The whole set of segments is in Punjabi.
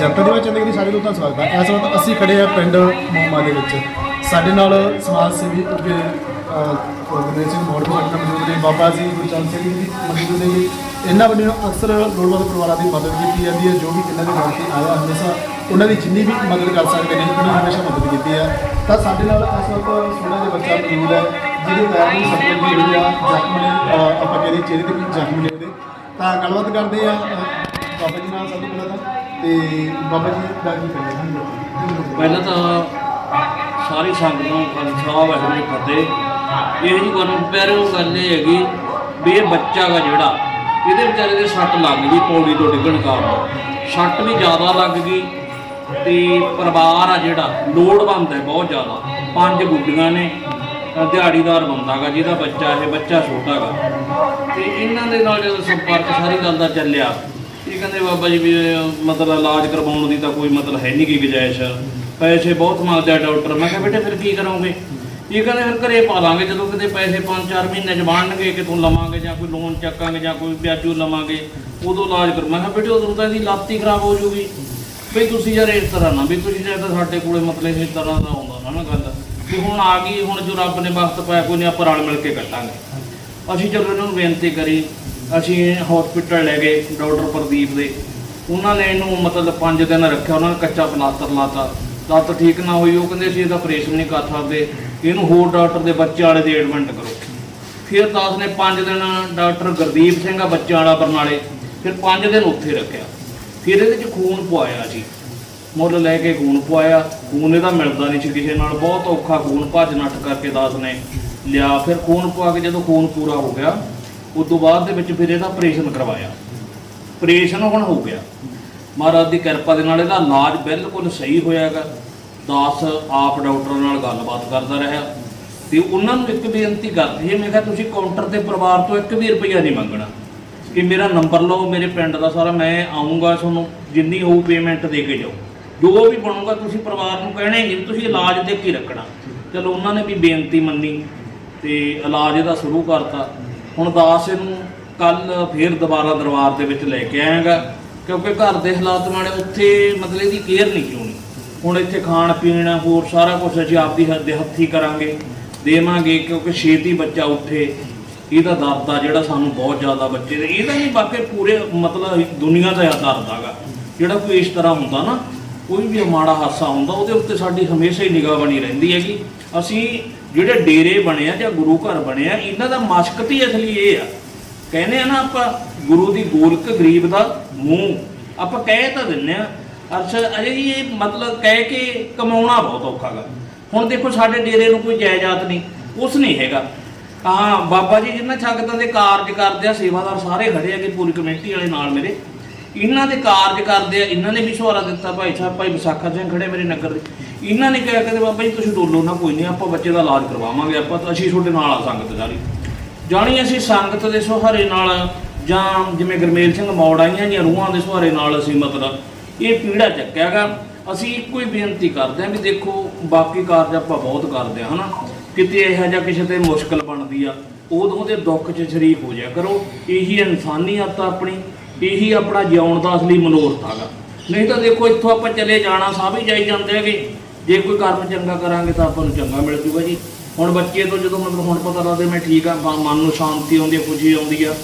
ਜਨਤਾ ਦੇ ਵਿੱਚ ਚੰਦਗਰੀ ਸਾਰੇ ਲੋਕਾਂ ਦਾ ਸਵਾਗਤ ਹੈ। ਇਸ ਵਕਤ ਅਸੀਂ ਖੜੇ ਆ ਪਿੰਡ ਮੋਮਾ ਦੇ ਵਿੱਚ। ਸਾਡੇ ਨਾਲ ਸਮਾਜ ਸੇਵੀ ਅੱਗੇ ਗੁਰਦੇਵ ਸਿੰਘ ਮੋੜ ਤੋਂ ਮੌਜੂਦ ਨੇ, ਬਾਬਾ ਜੀ ਗੁਰਚਰਨ ਸਿੰਘ ਜੀ ਮੌਜੂਦ ਨੇ ਜੀ। ਇਹਨਾਂ ਵੱਲੋਂ ਅਕਸਰ ਲੋੜਵੰਦ ਪਰਿਵਾਰਾਂ ਦੀ ਮਦਦ ਕੀਤੀ ਜਾਂਦੀ ਹੈ, ਜੋ ਵੀ ਇਹਨਾਂ ਦੇ ਨਾਲ ਤੇ ਆਇਆ ਹਮੇਸ਼ਾ ਉਹਨਾਂ ਦੀ ਜਿੰਨੀ ਵੀ ਮਦਦ ਕਰ ਸਕਦੇ ਨੇ, ਉਹਨਾਂ ਨੇ ਹਮੇਸ਼ਾ ਮਦਦ ਕੀਤੀ ਹੈ। ਤਾਂ ਸਾਡੇ ਨਾਲ ਇਸ ਵਕਤ ਸੋਹਣਾ ਜਿਹਾ ਬੱਚਾ ਮੌਜੂਦ ਹੈ, ਜਿਹਦੇ ਪੈਰ ਨੂੰ ਸੱਟ ਲੱਗੀ ਹੋਈ ਆ, ਜ਼ਖਮ ਨੇ ਅਹ, ਆਪਾਂ ਕਹਿੰਦੇ ਚਿਹਰੇ ਤੇ ਵੀ ਜ਼ਖਮ ਨੇ ਤਾਂ ਗੱਲਬਾਤ ਕਰਦੇ ਆ ਅਹ, ਬਾਬਾ ਜੀ ਨਾਲ ਸਭ ਤੋਂ ਪਹਿਲਾਂ ਤਾਂ ਤੇ ਬਾਬਾ ਜੀ ਦਾ ਕੀ ਕਹਿੰਦੇ ਹਨ ਪਹਿਲਾਂ ਤਾਂ ਸਾਰੀ ਸੰਗਤ ਨੂੰ ਖਾਲਸਾ ਵਾਹਿਗੁਰੂ ਜੀ ਫਤਿਹ। ਇਹ ਜੀ ਗੁਰੂ ਪਿਆਰਿਓ ਗੱਲ ਇਹ ਹੈਗੀ ਵੀ ਇਹ ਬੱਚਾ ਗਾ ਜਿਹੜਾ, ਇਹਦੇ ਵਿਚਾਰੇ ਦੇ ਸੱਟ ਲੱਗ ਗਈ ਪੌੜੀ ਤੋਂ ਡਿੱਗਣ ਕਾਰਨ। ਸੱਟ ਵੀ ਜ਼ਿਆਦਾ ਲੱਗ ਗਈ ਤੇ ਪਰਿਵਾਰ ਆ ਜਿਹੜਾ, ਲੋੜਵੰਦ ਹੈ ਬਹੁਤ ਜ਼ਿਆਦਾ। ਪੰਜ ਗੁੱਡੀਆਂ ਨੇ ਦਿਹਾੜੀਦਾਰ ਬੰਦਾ ਗਾ ਜਿਹਦਾ ਬੱਚਾ, ਇਹ ਬੱਚਾ ਛੋਟਾ ਗਾ। ਤੇ ਇਹਨਾਂ ਦੇ ਨਾਲ ਜਦੋਂ ਸੰਪਰਕ ਸਾਰੀ ਗੱਲ ਦਾ ਚੱਲਿਆ ਇਹ ਕਹਿੰਦੇ ਬਾਬਾ ਜੀ ਵੀ ਮਤਲਬ ਇਲਾਜ ਕਰਵਾਉਣ ਦੀ ਤਾਂ ਕੋਈ ਮਤਲਬ ਹੈ ਨਹੀਂ ਕੀ ਗੁਜਾਇਸ਼। ਪੈਸੇ ਬਹੁਤ ਮੰਗਦਾ ਡਾਕਟਰ। ਮੈਂ ਕਿਹਾ, ਬੇਟੇ, ਫਿਰ ਕੀ ਕਰੋਗੇ? ਇਹ ਕਹਿੰਦੇ, ਫਿਰ ਘਰੇ ਪਾ ਲਾਂਗੇ। ਜਦੋਂ ਕਿਤੇ ਪੈਸੇ 5-4 ਮਹੀਨੇ ਚ ਬਣਨਗੇ ਤੂੰ ਲਵਾਂਗੇ ਜਾਂ ਕੋਈ ਲੋਨ ਚੱਕਾਂਗੇ ਜਾਂ ਕੋਈ ਵਿਆਜੂ ਲਵਾਂਗੇ, ਉਦੋਂ ਇਲਾਜ ਕਰ। ਮੈਂ ਕਿਹਾ, ਬੇਟੇ, ਉਦੋਂ ਤਾਂ ਇਹਦੀ ਲੱਤ ਹੀ ਖਰਾਬ ਹੋ ਜੂਗੀ। ਵੀ ਤੁਸੀਂ ਯਾਰ ਇਸ ਤਰ੍ਹਾਂ ਨਾ ਵੀ ਤੁਸੀਂ ਜੇ ਤਾਂ ਸਾਡੇ ਕੋਲੇ ਮਤਲਬ ਇਸ ਤਰ੍ਹਾਂ ਦਾ ਆਉਂਦਾ ਨਾ ਗੱਲ। ਵੀ ਹੁਣ ਆ ਗਈ, ਹੁਣ ਜੋ ਰੱਬ ਨੇ ਵਕਤ ਪਾਇਆ, ਕੋਈ ਨਹੀਂ ਆਪਾਂ ਰਲ ਮਿਲ ਕੇ ਕੱਟਾਂਗੇ ਅਸੀਂ ਚਲੋ ਇਹਨਾਂ ਨੂੰ ਬੇਨਤੀ ਕਰੀ ਅਸੀਂ ਹਸਪੀਟਲ ਲੈ ਗਏ ਡਾਕਟਰ ਪ੍ਰਦੀਪ ਦੇ। ਉਹਨਾਂ ਨੇ ਇਹਨੂੰ ਮਤਲਬ 5 ਦਿਨ ਰੱਖਿਆ, ਉਹਨਾਂ ਨੇ ਕੱਚਾ ਪਲਾਸਟਰ ਲਾਤਾ। ਲੱਤ ਠੀਕ ਨਾ ਹੋਈ, ਉਹ ਕਹਿੰਦੇ ਅਸੀਂ ਇਹਦਾ ਆਪਰੇਸ਼ਨ ਨਹੀਂ ਕਰ ਸਕਦੇ। ਇਹਨੂੰ ਹੋਰ ਡਾਕਟਰ ਦੇ ਬੱਚੇ ਵਾਲੇ ਦੇ ਐਡਮਿਟ ਕਰੋ। ਫਿਰ ਦਾਸ ਨੇ 5 ਦਿਨ ਡਾਕਟਰ ਗੁਰਦੀਪ ਸਿੰਘ ਆ, ਬੱਚਿਆਂ ਵਾਲਾ ਬਰਨਾਲੇ, ਫਿਰ 5 ਦਿਨ ਉੱਥੇ ਰੱਖਿਆ। ਫਿਰ ਇਹਦੇ ਚ ਖੂਨ ਪਵਾਇਆ ਜੀ। ਮੁੱਲ ਲੈ ਕੇ ਖੂਨ ਪਵਾਇਆ। ਖੂਨ ਇਹਦਾ ਮਿਲਦਾ ਨਹੀਂ ਸੀ ਕਿਸੇ ਨਾਲ। ਬਹੁਤ ਔਖਾ ਖੂਨ ਭੱਜ ਨੱਠ ਕਰਕੇ ਦਾਸ ਨੇ ਲਿਆ। ਫਿਰ ਖੂਨ ਪਵਾ ਕੇ ਜਦੋਂ ਖੂਨ ਪੂਰਾ ਹੋ ਗਿਆ ਉਸ ਤੋਂ ਬਾਅਦ ਦੇ ਵਿੱਚ ਫਿਰ ਇਹਦਾ ਆਪਰੇਸ਼ਨ ਕਰਵਾਇਆ। ਆਪਰੇਸ਼ਨ ਹੁਣ ਹੋ ਗਿਆ। ਮਹਾਰਾਜ ਦੀ ਕਿਰਪਾ ਦੇ ਨਾਲ ਇਹਦਾ ਇਲਾਜ ਬਿਲਕੁਲ ਸਹੀ ਹੋਇਆਗਾ। ਦਾਸ ਆਪ ਡਾਕਟਰਾਂ ਨਾਲ ਗੱਲਬਾਤ ਕਰਦਾ ਰਿਹਾ। ਤੇ ਉਹਨਾਂ ਨੂੰ ਇੱਕ ਬੇਨਤੀ ਕਰਦੀ ਹੈ ਮੈਂ ਕਿਹਾ ਤੁਸੀਂ ਕਾਊਂਟਰ ਤੇ ਪਰਿਵਾਰ ਤੋਂ ਇੱਕ ਵੀ ਰੁਪਈਆ ਨਹੀਂ ਮੰਗਣਾ। ਕਿ ਮੇਰਾ ਨੰਬਰ ਲਓ, ਮੇਰੇ ਪਿੰਡ ਦਾ ਸਾਰਾ ਮੈਂ ਆਉਂਗਾ ਤੁਹਾਨੂੰ ਜਿੰਨੀ ਹੋਊ ਪੇਮੈਂਟ ਦੇ ਕੇ ਜਾਓ। ਜੋ ਵੀ ਬਣੂਗਾ ਤੁਸੀਂ ਪਰਿਵਾਰ ਨੂੰ ਕਹਿਣਾ ਹੀ ਨਹੀਂ, ਤੁਸੀਂ ਇਲਾਜ ਦੇ ਕੇ ਰੱਖਣਾ। ਚਲੋ ਉਹਨਾਂ ਨੇ ਵੀ ਬੇਨਤੀ ਮੰਨੀ ਤੇ ਇਲਾਜ ਇਹਦਾ ਸ਼ੁਰੂ ਕਰਤਾ। ਹੁਣ ਦਾਸ ਇਹਨੂੰ ਕੱਲ ਫੇਰ ਦੁਬਾਰਾ ਦਰਬਾਰ ਦੇ ਵਿੱਚ ਲੈ ਕੇ ਆਏਗਾ ਕਿਉਂਕਿ ਘਰ ਦੇ ਹਾਲਾਤ ਮਾੜੇ, ਉੱਥੇ ਮਤਲਬ ਇਹਦੀ ਕੇਅਰ ਨਹੀਂ ਕਿਉਂ ਨਹੀਂ ਹੁਣ ਇੱਥੇ ਖਾਣ ਪੀਣ, ਹੋਰ ਸਾਰਾ ਕੁਝ ਅਸੀਂ ਆਪਦੀ ਹੱਥ ਹੱਥੀ ਕਰਾਂਗੇ, ਦੇਵਾਂਗੇ, ਕਿਉਂਕਿ ਛੇਤੀ ਬੱਚਾ ਉੱਠੇ। ਇਹਦਾ ਦਰਦ ਆ ਜਿਹੜਾ ਸਾਨੂੰ ਬਹੁਤ ਜ਼ਿਆਦਾ ਬੱਚੇ ਦੇ ਇਹਦਾ ਹੀ ਬਾਕੀ ਪੂਰੇ ਮਤਲਬ ਦੁਨੀਆ ਦਾ ਦਰਦ ਆਗਾ ਜਿਹੜਾ ਕੋਈ ਇਸ ਤਰ੍ਹਾਂ ਹੁੰਦਾ ਨਾ, ਕੋਈ ਵੀ ਮਾੜਾ ਹਾਸਾ ਹੁੰਦਾ, ਉਹਦੇ ਉੱਤੇ ਸਾਡੀ ਹਮੇਸ਼ਾ ਹੀ ਨਿਗਾਹ ਬਣੀ ਰਹਿੰਦੀ ਹੈਗੀ। ਅਸੀਂ ਜਿਹੜੇ ਡੇਰੇ ਬਣੇ ਆ ਜਾਂ ਗੁਰੂ ਘਰ ਬਣੇ ਆ, ਇਹਨਾਂ ਦਾ ਮਸ਼ਕਤ ਹੀ ਅਸਲੀ ਇਹ ਆ। ਕਹਿੰਦੇ ਆ ਨਾ ਆਪਾਂ, ਗੁਰੂ ਦੀ ਗੋਲਕ ਗਰੀਬ ਦਾ ਮੂੰਹ। ਆਪਾਂ ਕਹਿ ਤਾਂ ਦਿੰਨੇ ਆ, ਅਰਸ਼, ਅਜੇ ਜੀ ਇਹ ਮਤਲਬ ਕਹਿ ਕੇ ਕਮਾਉਣਾ ਬਹੁਤ ਔਖਾ ਗਾ। ਹੁਣ ਦੇਖੋ ਸਾਡੇ ਡੇਰੇ ਨੂੰ ਕੋਈ ਜਾਇਦਾਦ ਨਹੀਂ ਉਸ ਨਹੀਂ ਹੈਗਾ। ਹਾਂ ਬਾਬਾ ਜੀ ਜਿਨ੍ਹਾਂ ਸੰਗਤਾਂ ਦੇ ਕਾਰਜ ਕਰਦੇ ਆ, ਸੇਵਾਦਾਰ ਸਾਰੇ ਖੜੇ ਹੈਗੇ ਪੂਰੀ ਕਮੇਟੀ ਵਾਲੇ ਨਾਲ ਮੇਰੇ। ਇਹਨਾਂ ਦੇ ਕਾਰਜ ਕਰਦੇ ਆ, ਇਹਨਾਂ ਨੇ ਵੀ ਸਹਾਰਾ ਦਿੱਤਾ, ਭਾਈ ਸਾਹਿਬ, ਭਾਈ ਵਿਸਾਖਾ ਸਿੰਘ ਖੜੇ ਮੇਰੇ ਨਗਰ ਦੇ। ਇਹਨਾਂ ਨੇ ਕਿਹਾ ਕਹਿੰਦੇ ਬਾਬਾ ਜੀ ਤੁਸੀਂ ਡੋਲੋ ਨਾ, ਕੋਈ ਨਹੀਂ, ਆਪਾਂ ਬੱਚੇ ਦਾ ਇਲਾਜ ਕਰਵਾਵਾਂਗੇ, ਆਪਾਂ ਤਾਂ ਅਸੀਂ ਤੁਹਾਡੇ ਨਾਲ ਆ ਸੰਗਤ ਸਾਰੀ ਜਾਣੀ ਅਸੀਂ ਸੰਗਤ ਦੇ ਸਹਾਰੇ ਨਾਲ ਜਾਂ ਜਿਵੇਂ ਗੁਰਮੇਲ ਸਿੰਘ ਮੌੜ ਆਈਆਂ ਜਾਂ ਰੂਹਾਂ ਦੇ ਸਹਾਰੇ ਨਾਲ ਅਸੀਂ ਮਤਲਬ ਇਹ ਪੀੜਾ ਚੱਕਿਆਗਾ ਅਸੀਂ ਇੱਕੋ ਹੀ ਬੇਨਤੀ ਕਰਦੇ ਹਾਂ ਵੀ ਦੇਖੋ, ਬਾਕੀ ਕਾਰਜ ਆਪਾਂ ਬਹੁਤ ਕਰਦੇ ਹਾਂ, ਹਨਾ। ਕਿਤੇ ਇਹੋ ਜਿਹਾ ਕਿਸੇ ਤੇ ਮੁਸ਼ਕਲ ਬਣਦੀ ਆ, ਉਦੋਂ ਦੇ ਦੁੱਖ 'ਚ ਸ਼ਰੀਕ ਹੋ ਜਾਇਆ ਕਰੋ। ਇਹੀ ਇਨਸਾਨੀਅਤ ਆ ਆਪਣੀ, ਇਹੀ ਆਪਣਾ ਜਿਉਣ ਦਾ ਅਸਲੀ ਮਨੋਰਥ ਹੈਗਾ। ਨਹੀਂ ਤਾਂ ਦੇਖੋ, ਇੱਥੋਂ ਆਪਾਂ ਚਲੇ ਜਾਣਾ, ਸਭ ਹੀ ਜਾਈ ਜਾਂਦੇ ਹੈਗੇ। ਜੇ ਕੋਈ ਕਰਮ ਚੰਗਾ ਕਰਾਂਗੇ ਤਾਂ ਆਪਾਂ ਨੂੰ ਚੰਗਾ ਮਿਲ ਜੂਗਾ ਜੀ। ਹੁਣ ਬੱਚੇ ਤੋਂ ਜਦੋਂ ਮਤਲਬ ਹੁਣ ਪਤਾ ਲੱਗਦਾ ਮੈਂ ਠੀਕ ਆ ਮਨ ਨੂੰ ਸ਼ਾਂਤੀ ਆਉਂਦੀ ਹੈ ਖੁਸ਼ੀ ਆਉਂਦੀ ਆ।